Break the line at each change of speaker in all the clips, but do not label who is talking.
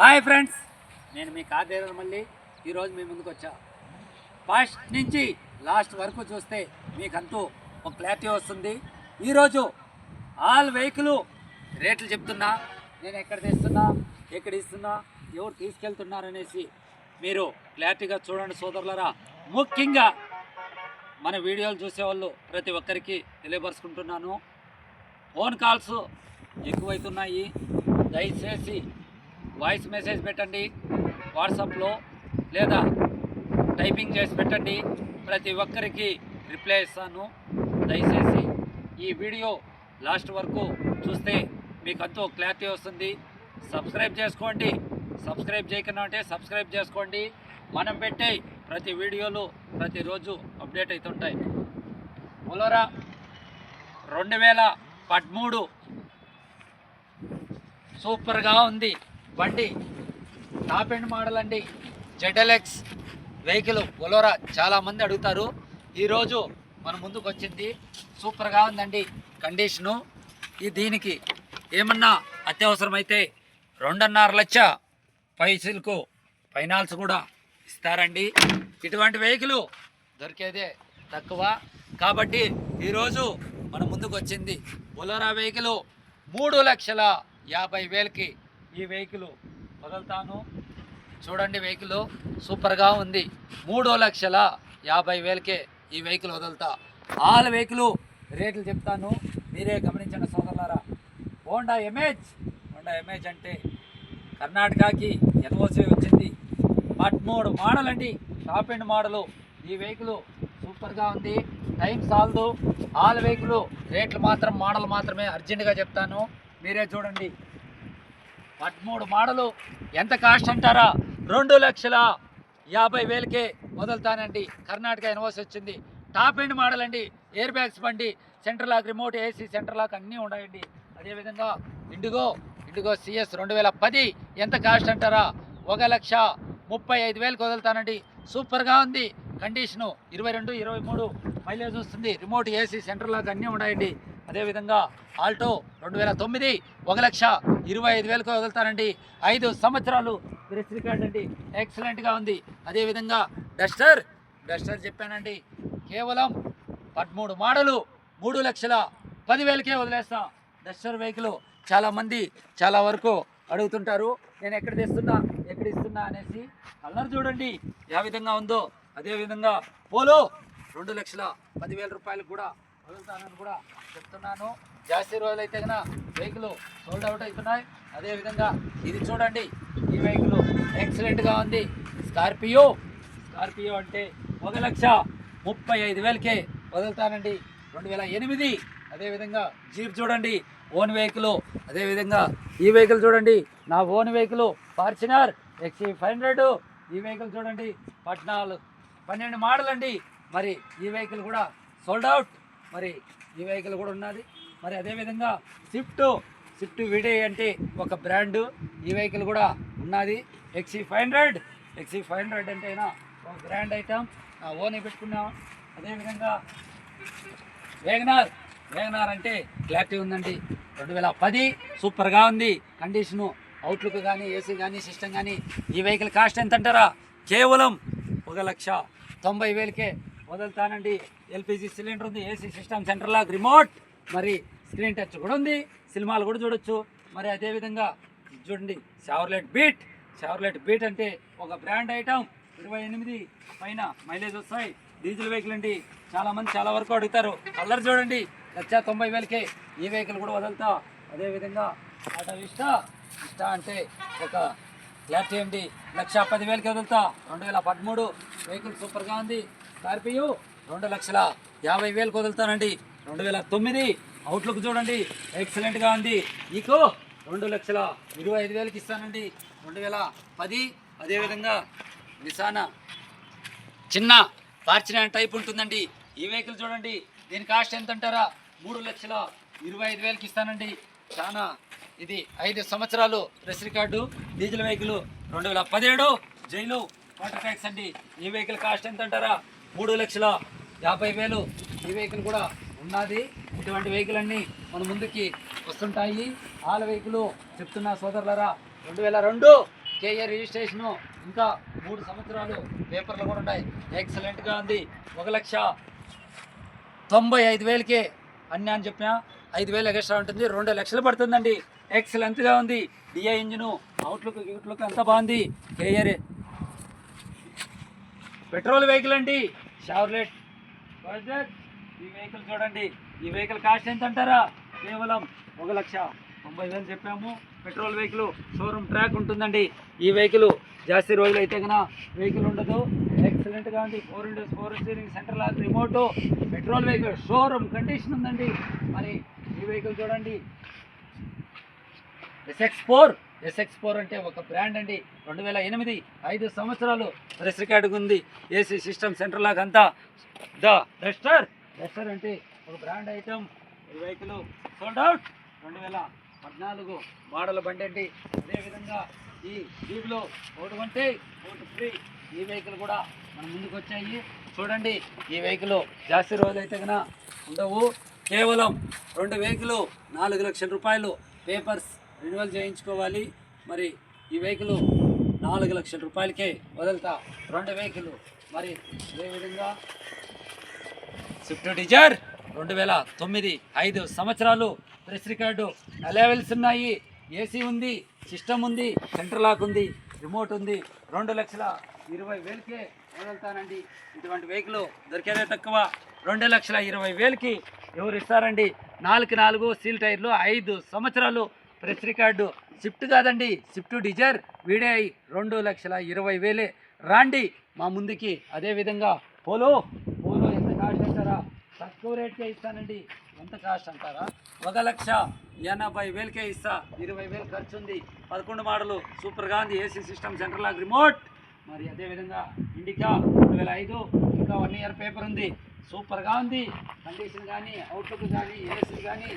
Hi friends నేను మీ car dealer మళ్ళీ ఈరోజు మీ ముందుకు వచ్చా. ఫస్ట్ నుంచి లాస్ట్ వరకు చూస్తే మీకంతూ ఒక క్లారిటీ వస్తుంది. ఈరోజు ఆల్ వెహికల్ రేట్లు చెప్తున్నా నేను ఎక్కడ తెస్తున్నా ఎక్కడ ఇస్తున్నా ఎవరు తీసుకెళ్తున్నారనేసి మీరు క్లారిటీగా చూడండి సోదరులరా. ముఖ్యంగా మన వీడియోలు చూసేవాళ్ళు ప్రతి ఒక్కరికి తెలియపరుచుకుంటున్నాను. Phone calls ఎక్కువైతున్నాయి. దయచేసి వాయిస్ మెసేజ్ పెట్టండి వాట్సాప్లో లేదా టైపింగ్ చేసి పెట్టండి. ప్రతి ఒక్కరికి రిప్లై ఇస్తాను. దయచేసి ఈ వీడియో లాస్ట్ వరకు చూస్తే మీకు అంతో క్లారిటీ వస్తుంది. సబ్స్క్రైబ్ చేసుకోండి. సబ్స్క్రైబ్ చేయకుండా అంటే సబ్స్క్రైబ్ చేసుకోండి. మనం పెట్టే ప్రతి వీడియోలు ప్రతిరోజు అప్డేట్ అవుతుంటాయి. బొలోరా రెండు వేల పదమూడు సూపర్గా ఉంది. బండి టాప్ ఎండ్ మోడల్ అండి. జెడ్ఎల్ఎక్స్ వెహికల్ బొలోరా చాలామంది అడుగుతారు. ఈరోజు మన ముందుకు వచ్చింది. సూపర్గా ఉందండి కండిషను ఈ దీనికి ఏమన్నా అత్యవసరమైతే రెండున్నర లక్ష పైసలకు ఫైనాన్స్ కూడా ఇస్తారండి. ఇటువంటి వెహికల్ దొరికేదే తక్కువ. కాబట్టి ఈరోజు మన ముందుకు వచ్చింది బొలోరా వెహికల్ మూడు లక్షల యాభై వేలకి ఈ వెహికల్ వదులుతాను. చూడండి వెహికల్ సూపర్గా ఉంది. మూడు లక్షల యాభై వేలకే ఈ వెహికల్ వదులుతా. ఆల్ వెహికల్ రేట్లు చెప్తాను. మీరే గమనించండి సోదరులారా. హోండా ఎమేజ్ హోండా ఎమేజ్ అంటే కర్ణాటకకి ఎన్ఓసి వచ్చింది. పదమూడు మోడల్ అండి టాప్ అండ్ మోడలు. ఈ వెహికల్ సూపర్గా ఉంది. టైం సాల్దు. ఆల్ వెహికల్ రేట్లు మాత్రం మోడల్ మాత్రమే అర్జెంటుగా చెప్తాను. మీరే చూడండి. పదమూడు మోడలు ఎంత కాస్ట్ అంటారా? రెండు లక్షల యాభై వేలకే వదులుతానండి. కర్ణాటక ఎన్ఓసి వచ్చింది. టాప్ ఎండ్ మోడల్ అండి ఎయిర్ బ్యాగ్స్ బండి centre lock remote AC centre lock అన్నీ ఉన్నాయండి. అదేవిధంగా ఇండిగో ఇండిగో సిఎస్ రెండు వేల పది ఎంత కాస్ట్ అంటారా? ఒక లక్ష ముప్పై ఐదు వేలకు వదులుతానండి. సూపర్గా ఉంది. కండిషను ఇరవై రెండు ఇరవై మూడు మైలేజ్ వస్తుంది. రిమోట్ ఏసీ సెంటర్ లాక్ అన్నీ ఉన్నాయండి. అదేవిధంగా ఆల్టో రెండు వేల తొమ్మిది ఒక లక్ష ఇరవై ఐదు వేలకు వదులుతానండి ఐదు సంవత్సరాలు ప్రెస్ రికార్డ్ అండి. ఎక్సలెంట్గా ఉంది. అదేవిధంగా డస్టర్ డస్టర్ చెప్పానండి. కేవలం పదమూడు మోడలు మూడు లక్షల పదివేలకే వదిలేస్తాం. డస్టర్ వెహికల్ చాలామంది చాలా వరకు అడుగుతుంటారు. నేను ఎక్కడ తెస్తున్నా ఎక్కడ ఇస్తున్నా అనేసి కలర్ చూడండి. ఏ విధంగా ఉందో. అదేవిధంగా పోలో రెండు లక్షల పదివేల రూపాయలు కూడా వదులుతానని కూడా చెప్తున్నాను. జాస్తి రోజులు అయితే కన్నా వెహికల్ సోల్డ్ అవుట్ అవుతున్నాయి. అదేవిధంగా ఇది చూడండి ఈ వెహికల్ ఎక్సలెంట్గా ఉంది. స్కార్పియో స్కార్పియో అంటే ఒక లక్ష ముప్పై ఐదు వేలకే వదులుతానండి. రెండు వేల ఎనిమిది. అదేవిధంగా జీప్ చూడండి ఓన్ వెహికల్ అదేవిధంగా ఈ వెహికల్ చూడండి నా own vehicle Fortuner X E five hundred ఈ వెహికల్ చూడండి పద్నాలుగు పన్నెండు మోడల్ అండి. మరి ఈ వెహికల్ కూడా సోల్డ్ అవుట్ మరి ఈ వెహికల్ కూడా ఉన్నది. మరి అదేవిధంగా స్విఫ్ట్ స్విఫ్ట్ విడే అంటే ఒక బ్రాండ్ ఈ వెహికల్ కూడా ఉన్నది. X E five hundred X E five hundred అంటే అయినా ఒక బ్రాండ్ ఐటమ్ ఓన్ పెట్టుకున్నాం. అదేవిధంగా వేగనార్ వేగనార్ అంటే క్లారిటీ ఉందండి. రెండు వేల పది సూపర్గా ఉంది. కండిషను అవుట్లుక్ కానీ ఏసీ కానీ సిస్టమ్ కానీ ఈ వెహికల్ కాస్ట్ ఎంత అంటారా కేవలం ఒక లక్ష తొంభై వేలకే వదులుతానండి ఎల్పిజి సిలిండర్ ఉంది. AC system centre lock remote. మరి స్క్రీన్ టచ్ కూడా ఉంది. సినిమాలు కూడా చూడొచ్చు. మరి అదేవిధంగా చూడండి షవర్లెట్ బీట్. షవర్లెట్ బీట్ అంటే ఒక బ్రాండ్ ఐటమ్. ఇరవై ఎనిమిది పైన మైలేజ్ వస్తాయి. డీజిల్ వెహికల్ అండి. చాలామంది చాలా వరకు అడుగుతారు. కలర్ చూడండి. లక్ష తొంభై వేలకే ఈ వెహికల్ కూడా వదులుతా. అదేవిధంగా టాటా విస్టా విస్టా అంటే ఒక క్లారిటీ అండి లక్ష పది వేలకి వదులుతా. రెండు వేల పదమూడు. వెహికల్ సూపర్గా ఉంది. స్కార్పియో రెండు లక్షల యాభై వేలకు వదులుతానండి రెండు వేల తొమ్మిది అవుట్లుక్ చూడండి ఎక్సలెంట్గా ఉంది. ఈకో రెండు లక్షల ఇరవై ఐదు వేలకి ఇస్తానండి. రెండు వేల పది అదేవిధంగా నిసానా చిన్న ఫార్చునర్ టైప్ ఉంటుందండి. ఈ వెహికల్ చూడండి దీని కాస్ట్ ఎంత అంటారా మూడు లక్షల ఇరవై ఐదు వేలకి ఇస్తానండి. చాలా ఇది ఐదు సంవత్సరాలు ప్రెస్ రికార్డు డీజిల్ వెహికల్ రెండు వేల పదిహేడు జైలు వాటర్ ట్యాక్స్ అండి. ఈ వెహికల్ కాస్ట్ ఎంత అంటారా మూడు లక్షల యాభై వేలు ఈ వెహికల్ కూడా ఉన్నది. ఇటువంటి వెహికల్ అన్నీ మన ముందుకి వస్తుంటాయి. ఆల వెహికల్ చెప్తున్న సోదరులరా రెండు వేల రెండు కేఏ రిజిస్ట్రేషను ఇంకా మూడు సంవత్సరాలు పేపర్లు కూడా ఉన్నాయి ఎక్సలెంట్గా ఉంది. ఒక లక్ష తొంభై ఐదు వేలకే అన్నీ అని చెప్పిన ఐదు వేలు ఎక్స్ట్రా ఉంటుంది. రెండు లక్షలు పడుతుందండి. ఎక్సలెంట్గా ఉంది. డిఐ ఇంజిన్ అవుట్లుక్ గిట్లుక్ అంతా బాగుంది. కేఆర్ పెట్రోల్ వెహికల్ అండి. షార్లెట్ ఈ వెహికల్ చూడండి. ఈ వెహికల్ కాస్ట్ ఎంత అంటారా కేవలం ఒక లక్ష తొంభై వేలు చెప్పాము. పెట్రోల్ వెహికల్ షోరూమ్ ట్రాక్ ఉంటుందండి. ఈ వెహికల్ జాస్తి రోజులు అయితే కన్నా వెహికల్ ఉండదు. ఎక్సలెంట్గా ఉంది. Power windows power steering centre lock remote petrol vehicle showroom condition ఉందండి. మరి ఈ వెహికల్ చూడండి. ఎస్ఎక్స్ ఫోర్ ఎస్ఎక్స్ ఫోర్ అంటే ఒక బ్రాండ్ అండి. రెండు వేల ఎనిమిది ఐదు సంవత్సరాలు ప్రెస్ రికార్డుగా ఉంది. ఏసీ సిస్టమ్ సెంటర్ లాగా అంతా. ద డస్టర్ డస్టర్ అంటే ఒక బ్రాండ్ ఐటమ్ ఈ వెహికల్ సోల్డ్ అవుట్ రెండు వేల పద్నాలుగు మోడల్ బండి అండి. అదేవిధంగా ఈ దీంట్లో ఒకటి కొంటే ఒకటి ఫ్రీ ఈ వెహికల్ కూడా మన ముందుకు వచ్చాయి. చూడండి ఈ వెహికల్ జాస్తి రోజులైతే అయితే కన్నా ఉండవు. కేవలం రెండు వెహికల్ నాలుగు లక్షల రూపాయలు. పేపర్స్ రెన్యువల్ చేయించుకోవాలి. మరి ఈ వెహికల్ నాలుగు లక్షల రూపాయలకే వదులుతా. రెండు వెహికల్ మరి అదేవిధంగా స్విఫ్ట్ డిజైర్ రెండు వేల తొమ్మిది ఐదు సంవత్సరాలు ప్రెస్ రికార్డు అలెవెల్స్ ఉన్నాయి. ఏసీ ఉంది సిస్టమ్ ఉంది సెంటర్ లాక్ ఉంది రిమోట్ ఉంది. రెండు లక్షల ఇరవై వేలకే వదులుతానండి. ఇటువంటి వెహికల్ దొరికేదే తక్కువ. రెండు లక్షల ఇరవై వేలకి ఎవరు ఇస్తారండి? నాలుగు నాలుగు సీల్ టైర్లు ఐదు సంవత్సరాలు ప్రెస్ రికార్డు. స్విఫ్ట్ కాదండి స్విఫ్ట్ డిజైర్. వీడే రెండు లక్షల ఇరవై వేలే. రాండి మా ముందుకి. అదేవిధంగా పోలో. పోలో ఎంత కాస్ట్ అంటారా? తక్కువ రేట్కే ఇస్తానండి. ఎంత కాస్ట్ అంటారా? ఒక లక్ష ఎనభై వేలకే ఇస్తా. ఇరవై వేలు ఖర్చు ఉంది పదకొండు model. Super Gandhi AC system central lock remote. మరి అదేవిధంగా ఇండికా రెండు వేల ఐదు. ఇంకా వన్ ఇయర్ పేపర్ ఉంది. సూపర్గా ఉంది. కండిషన్ కానీ అవుట్లుక్ కానీ ఏసీ కానీ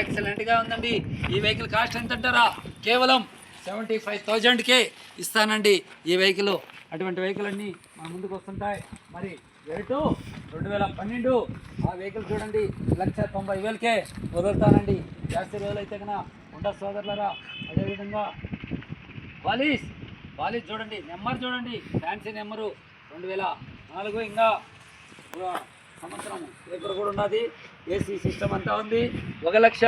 ఎక్సలెంట్గా ఉందండి. ఈ వెహికల్ కాస్ట్ ఎంత అంటారా? కేవలం సెవెంటీ ఫైవ్ థౌజండ్కే ఇస్తానండి ఈ వెహికల్ అటువంటి వెహికల్ అన్నీ మన ముందుకు వస్తుంటాయి. మరి రేటు రెండు వేల పన్నెండు. ఆ వెహికల్ చూడండి లక్ష తొంభై వేలకే వదులుతానండి. జాస్తి రోజులు అయితే కన్నా ఉండ సోదరులరా అదేవిధంగా పాలీస్ వాలీస్ చూడండి నెంబర్ చూడండి ఫ్యాన్సీ నెంబరు. రెండు వేల నాలుగు ఇంకా సంవత్సరం పేపర్ కూడా ఉన్నది. ఏసీ సిస్టమ్ అంతా ఉంది. ఒక లక్ష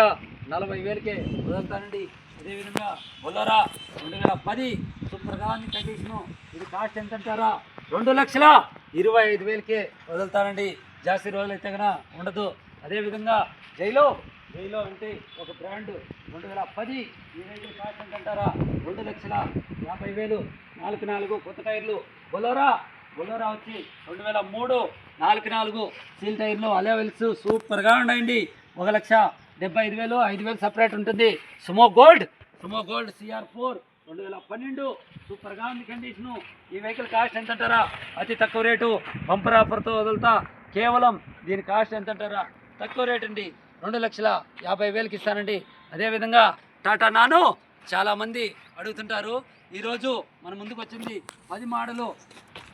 నలభై వేలకే వదులుతానండి అదేవిధంగా బొల్లరా రెండు వేల పది సూపర్గా ఉంది కండిషను. ఇది కాస్ట్ ఎంత అంటారా? రెండు లక్షల ఇరవై ఐదు వేలకే వదులుతానండి జాస్తి రోజులు అయితే కన్నా ఉండదు. అదేవిధంగా జైలో జైలో అంటే ఒక బ్రాండ్ రెండు వేల పది ఇరవై కాస్ట్ ఎంత అంటారా? రెండు లక్షల యాభై వేలు నాలుగు నాలుగు కొత్త టైర్లు బొలోరా బొలోరా వచ్చి రెండు వేల మూడు నాలుగు నాలుగు. సీల్ టైర్లు అలెవెల్స్ సూపర్గా ఉన్నాయండి ఒక లక్ష డెబ్బై ఐదు వేలు ఐదు వేలు సపరేట్ ఉంటుంది. Sumo Gold. Sumo Gold C R four రెండు వేల పన్నెండు. సూపర్గా ఉంది కండిషను. ఈ వెహికల్ కాస్ట్ ఎంత అంటారా అతి తక్కువ రేటు. బంపర్ ఆఫర్తో వదులుతా. కేవలం దీని కాస్ట్ ఎంత అంటారా తక్కువ రేట్ అండి. రెండు లక్షల యాభై వేలకి ఇస్తానండి. అదేవిధంగా టాటా నాను. చాలామంది అడుగుతుంటారు. ఈరోజు మన ముందుకు వచ్చింది పది మోడలు.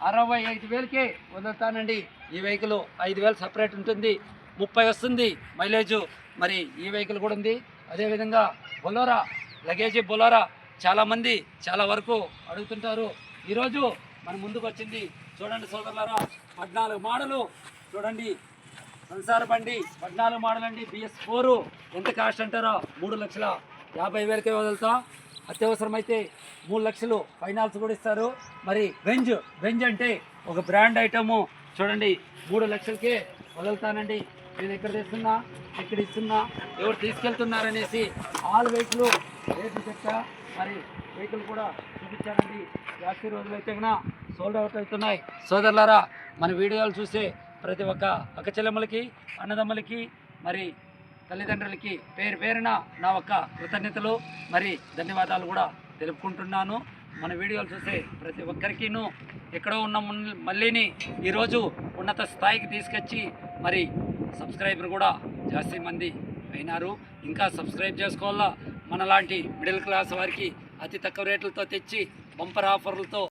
అరవై ఐదు వేలకే వదులుతానండి. ఈ వెహికల్ ఐదు వేలు సపరేట్ ఉంటుంది. ముప్పై వస్తుంది మైలేజ్. మరి ఈ వెహికల్ కూడా ఉంది. అదేవిధంగా బొలోరా లగేజీ బొలోరా చాలామంది చాలా వరకు అడుగుతుంటారు. ఈరోజు మన ముందుకు వచ్చింది చూడండి సోదరులారా పద్నాలుగు మోడలు. చూడండి సంసార బండి పద్నాలుగు మోడల్ అండి బిఎస్ ఫోర్. ఎంత కాస్ట్ అంటారో? మూడు లక్షల యాభై వేలకే వదులుతా. అత్యవసరమైతే మూడు లక్షలు ఫైనాన్స్ కూడా ఇస్తారు. మరి బెంజ్ బెంజ్ అంటే ఒక బ్రాండ్ ఐటము. చూడండి మూడు లక్షలకే వదులుతానండి. నేను ఎక్కడ తెస్తున్నా ఇక్కడ ఇస్తున్నా ఎవరు తీసుకెళ్తున్నారనేసి ఆల్ వెహికల్ రేట్లు చెప్తా. మరి వెహికల్ కూడా చూపించానండి. జాస్తి రోజులు అయితే సోల్డ్ అవుట్ అవుతున్నాయి. సోదరులారా మన వీడియోలు చూసే ప్రతి ఒక్క అక్కచెల్లెమ్మలకి అన్నదమ్మలకి మరి తల్లిదండ్రులకి పేరు పేరున నా ఒక్క కృతజ్ఞతలు. మరి ధన్యవాదాలు కూడా తెలుపుకుంటున్నాను. మన వీడియోలు చూసే ప్రతి ఒక్కరికిను ఎక్కడో ఉన్న మున్- మళ్ళీని ఈరోజు ఉన్నత స్థాయికి తీసుకొచ్చి మరి సబ్స్క్రైబర్ కూడా జాస్తి మంది అయినారు. ఇంకా సబ్స్క్రైబ్ చేసుకోవాలా? మనలాంటి మిడిల్ క్లాస్ వారికి అతి తక్కువ రేట్లతో తెచ్చి బంపర్ ఆఫర్లతో